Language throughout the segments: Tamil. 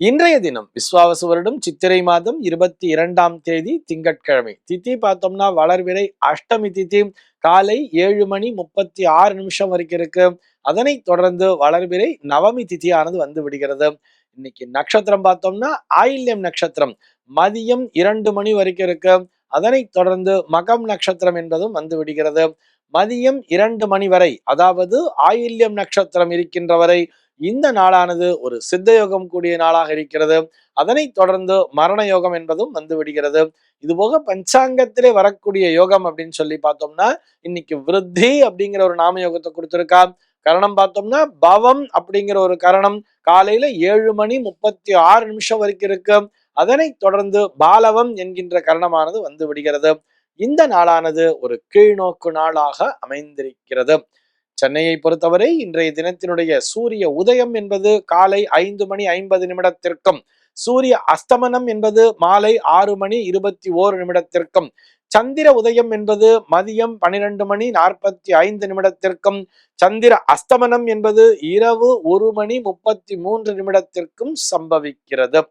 இன்றைய தினம் விஸ்வாவச வருடம் சித்திரை மாதம் இருபத்தி இரண்டாம் தேதி திங்கட்கிழமை. தித்தி பார்த்தோம்னா வளர்விரை அஷ்டமி திதி காலை ஏழு மணி முப்பத்தி ஆறு நிமிஷம் வரைக்கும் இருக்கு. அதனை தொடர்ந்து வளர்விரை நவமி திதியானது வந்து விடுகிறது. இன்னைக்கு நட்சத்திரம் பார்த்தோம்னா ஆயில்யம் நட்சத்திரம். மதியம் இரண்டு மணி வரைக்கும் இருக்கு. அதனை தொடர்ந்து மகம் நட்சத்திரம் என்பதும் வந்து விடுகிறது. மதியம் இரண்டு மணி வரை அதாவது ஆயில்யம் நட்சத்திரம் இருக்கின்ற வரை இந்த நாளானது ஒரு சித்த யோகம் கூடிய நாளாக இருக்கிறது. அதனைத் தொடர்ந்து மரண யோகம் என்பதும் வந்து விடுகிறது. இது போக பஞ்சாங்கத்திலே வரக்கூடிய யோகம் அப்படின்னு சொல்லி பார்த்தோம்னா இன்னைக்கு விருத்தி அப்படிங்கிற ஒரு நாம யோகத்தை கொடுத்திருக்கா. கரணம் பார்த்தோம்னா பவம் அப்படிங்கிற ஒரு கரணம் காலையில ஏழு மணி முப்பத்தி ஆறு நிமிஷம் வரைக்கும் இருக்கு. அதனைத் தொடர்ந்து பாலவம் என்கின்ற கரணமானது வந்து விடுகிறது. இந்த நாளானது ஒரு கீழ்நோக்கு நாளாக அமைந்திருக்கிறது. சென்னையை பொறுத்தவரை இன்றைய தினத்தினுடைய சூரிய உதயம் என்பது காலை ஐந்து மணி ஐம்பது நிமிடத்திற்கும் சூரிய அஸ்தமனம் என்பது மாலை ஆறு மணி இருபத்தி ஓரு நிமிடத்திற்கும் சந்திர உதயம் என்பது மதியம் பனிரெண்டு மணி நாற்பத்தி ஐந்து நிமிடத்திற்கும் சந்திர அஸ்தமனம் என்பது இரவு ஒரு மணி முப்பத்தி மூன்று நிமிடத்திற்கும் சம்பவிக்கிறது.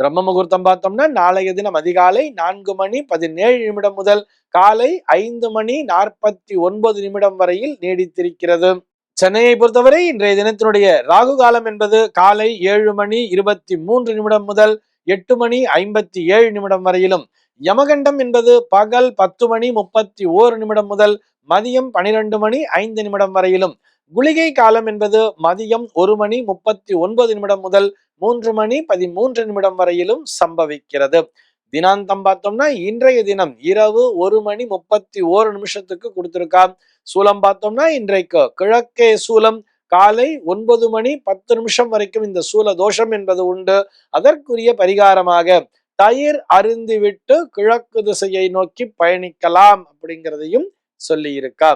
பிரம்ம முகூர்த்தம் பார்த்தோம்னா நாளைய தினம் அதிகாலை நான்கு மணி பதினேழு நிமிடம் முதல் காலை ஐந்து மணி நாற்பத்தி ஒன்பது நிமிடம் வரையில் நீடித்திருக்கிறது. சென்னையை பொறுத்தவரை இன்றைய தினத்தினுடைய ராகு காலம் என்பது காலை ஏழு மணி இருபத்தி மூன்று நிமிடம் முதல் எட்டு மணி ஐம்பத்தி ஏழு நிமிடம் வரையிலும். யமகண்டம் என்பது பகல் பத்து மணி முப்பத்தி ஓரு நிமிடம் முதல் மதியம் பனிரெண்டு மணி ஐந்து நிமிடம் வரையிலும். குளிகை காலம் என்பது மதியம் ஒரு மணி முப்பத்தி ஒன்பது நிமிடம் முதல் மூன்று மணி பதிமூன்று நிமிடம் வரையிலும் சம்பவிக்கிறது. தினாந்தம் பார்த்தோம்னா இன்றைய தினம் இரவு ஒரு மணி முப்பத்தி ஓரு நிமிஷத்துக்கு கொடுத்துருக்கா. சூலம் பார்த்தோம்னா இன்றைக்கு கிழக்கே சூலம் காலை ஒன்பது மணி பத்து நிமிஷம் வரைக்கும் இந்த சூல தோஷம் என்பது உண்டு. அதற்குரிய பரிகாரமாக தயிர் அருந்திவிட்டு கிழக்கு திசையை நோக்கி பயணிக்கலாம் அப்படிங்கிறதையும் சொல்லி இருக்கா